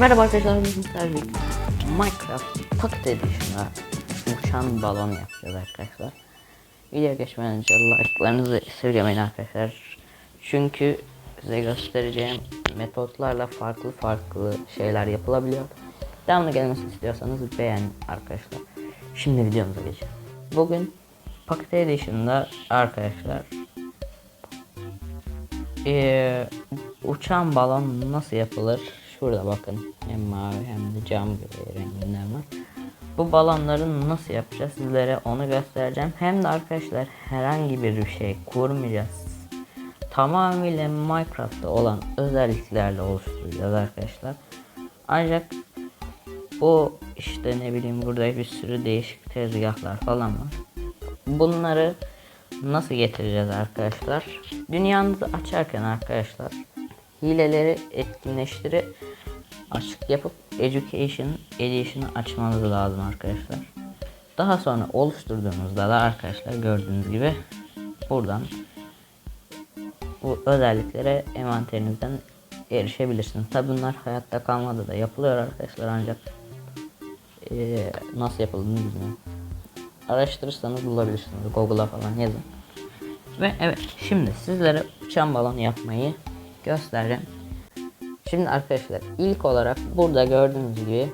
Merhaba arkadaşlar, sizlerle birlikte Minecraft Pocket Edition'da uçan balon yapacağız arkadaşlar. Videoya geçmeden önce like'larınızı esirgemeyin arkadaşlar. Çünkü size göstereceğim metotlarla farklı farklı şeyler yapılabiliyor. Devamlı gelmesini istiyorsanız beğenin arkadaşlar. Şimdi videomuza geçelim. Bugün Pocket Edition'da arkadaşlar ee, uçan balon nasıl yapılır? Şurada bakın. Hem mavi hem de cam gibi renginden var. Bu balonları nasıl yapacağız sizlere onu göstereceğim. Hem de arkadaşlar herhangi bir şey kurmayacağız. Tamamıyla Minecraft'ta olan özelliklerle oluşturacağız arkadaşlar. Ancak bu işte ne bileyim burada bir sürü değişik tezgahlar falan var. Bunları nasıl getireceğiz arkadaşlar? Dünyanızı açarken arkadaşlar hileleri etkinleştirip açık yapıp Education Edition'ı açmanız lazım arkadaşlar. Daha sonra oluşturduğunuzda da arkadaşlar gördüğünüz gibi buradan bu özelliklere envanterinizden erişebilirsiniz. Tabi bunlar hayatta kalmada da yapılıyor arkadaşlar ancak eee, nasıl yapıldığını bilmiyorum. Araştırırsanız bulabilirsiniz. Google'a falan yazın. Ve evet şimdi sizlere uçan balon yapmayı göstereceğim. Şimdi arkadaşlar ilk olarak burada gördüğünüz gibi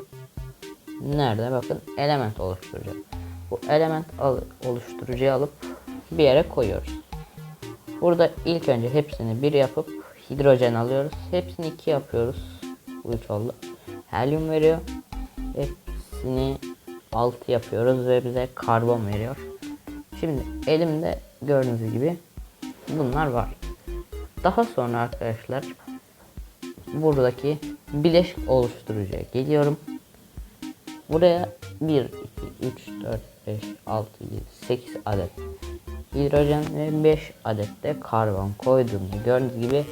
nerede bakın element oluşturacağım. Bu element al oluşturucuyu alıp bir yere koyuyoruz. Burada ilk önce hepsini bir yapıp hidrojen alıyoruz. Hepsini iki yapıyoruz. Bu üç oldu. Helyum veriyor. Hepsini 6 yapıyoruz ve bize karbon veriyor. Şimdi elimde gördüğünüz gibi bunlar var. Daha sonra arkadaşlar buradaki bileşik oluşturucuya geliyorum. Buraya 1, 2, 3, 4, 5, 6, 7, 8 adet hidrojen ve 5 adet de karbon koyduğumda gördüğünüz gibi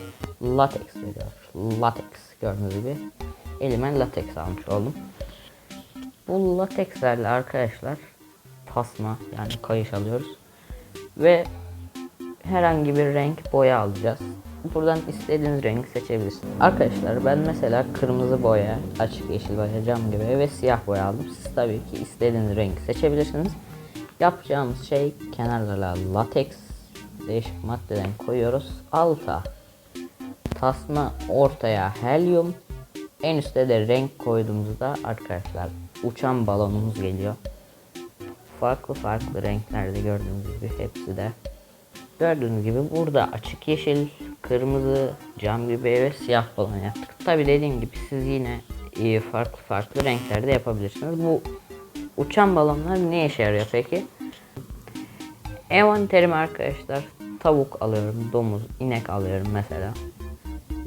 latex veriyor. Latex gördüğünüz gibi elime latex almış oldum. Bu latekslerle arkadaşlar tasma yani kayış alıyoruz. Ve herhangi bir renk boya alacağız. Buradan istediğiniz rengi seçebilirsiniz. Arkadaşlar ben mesela kırmızı boya, açık yeşil boya, cam gibi ve siyah boya aldım. Siz tabii ki istediğiniz rengi seçebilirsiniz. Yapacağımız şey kenarlara lateks değişik maddeden koyuyoruz. Alta tasma ortaya helyum en üstte de renk koyduğumuzda arkadaşlar uçan balonumuz geliyor. Farklı farklı renklerde gördüğünüz gibi hepsi de. Gördüğünüz gibi burada açık yeşil, kırmızı, cam gibi ve siyah balon yaptık. Tabi dediğim gibi siz yine e, farklı farklı renklerde yapabilirsiniz. Bu uçan balonlar ne işe yarıyor peki? Envanterime arkadaşlar tavuk alıyorum, domuz, inek alıyorum mesela.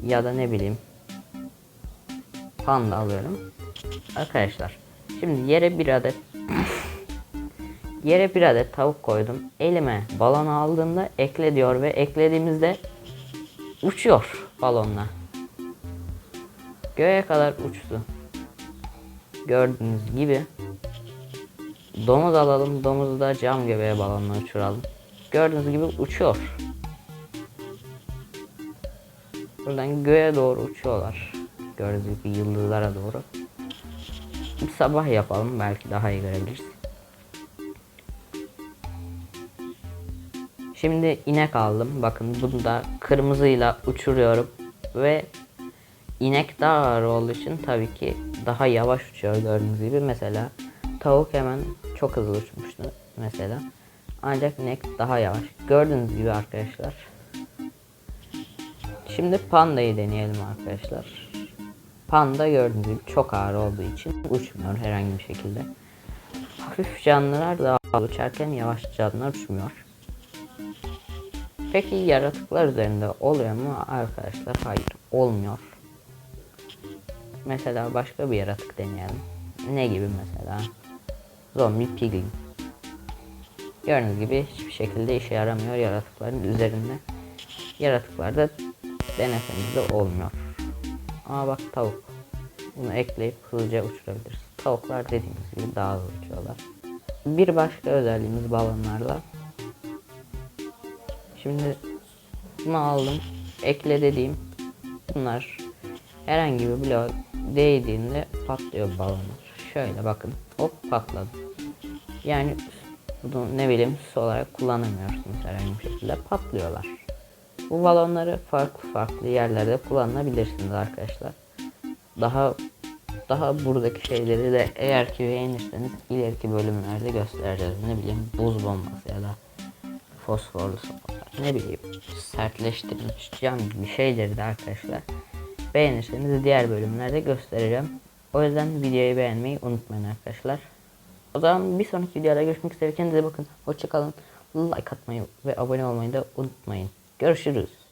Ya da ne bileyim panda alıyorum. Arkadaşlar şimdi yere bir adet yere bir adet tavuk koydum. Elime balon aldığımda ekle diyor ve eklediğimizde uçuyor balonla. Göğe kadar uçtu. Gördüğünüz gibi domuz alalım. Domuzu da cam göbeğe balonla uçuralım. Gördüğünüz gibi uçuyor. Buradan göğe doğru uçuyorlar. Gördüğünüz gibi yıldızlara doğru. Bir sabah yapalım belki daha iyi görebiliriz. Şimdi inek aldım. Bakın bunu da kırmızıyla uçuruyorum ve inek daha ağır olduğu için tabii ki daha yavaş uçuyor gördüğünüz gibi. Mesela tavuk hemen çok hızlı uçmuştu mesela. Ancak inek daha yavaş. Gördüğünüz gibi arkadaşlar. Şimdi pandayı deneyelim arkadaşlar. Panda gördüğünüz gibi çok ağır olduğu için uçmuyor herhangi bir şekilde. Hafif canlılar daha uçarken yavaş canlılar uçmuyor. Peki yaratıklar üzerinde oluyor mu arkadaşlar? Hayır olmuyor. Mesela başka bir yaratık deneyelim. Ne gibi mesela? Zombi piglin. Gördüğünüz gibi hiçbir şekilde işe yaramıyor yaratıkların üzerinde. Yaratıklarda denesenizde olmuyor. Ama bak tavuk. Bunu ekleyip hızlıca uçurabiliriz. Tavuklar dediğimiz gibi daha hızlı uçuyorlar. Bir başka özelliğimiz balonlarla. Şimdi bunu aldım. Ekle dediğim bunlar herhangi bir blok değdiğinde patlıyor balonlar. Şöyle bakın hop patladı. Yani bunu ne bileyim su olarak kullanamıyorsunuz herhangi bir şekilde patlıyorlar. Bu balonları farklı farklı yerlerde kullanabilirsiniz arkadaşlar. Daha daha buradaki şeyleri de eğer ki beğenirseniz ileriki bölümlerde göstereceğiz. Ne bileyim buz bombası ya da fosforlu sopalar. Ne bileyim sertleştirilmiş cam gibi şeyleri de arkadaşlar beğenirseniz diğer bölümlerde göstereceğim. O yüzden videoyu beğenmeyi unutmayın arkadaşlar. O zaman bir sonraki videoda görüşmek üzere. Kendinize bakın. Hoşçakalın. Like atmayı ve abone olmayı da unutmayın. Görüşürüz.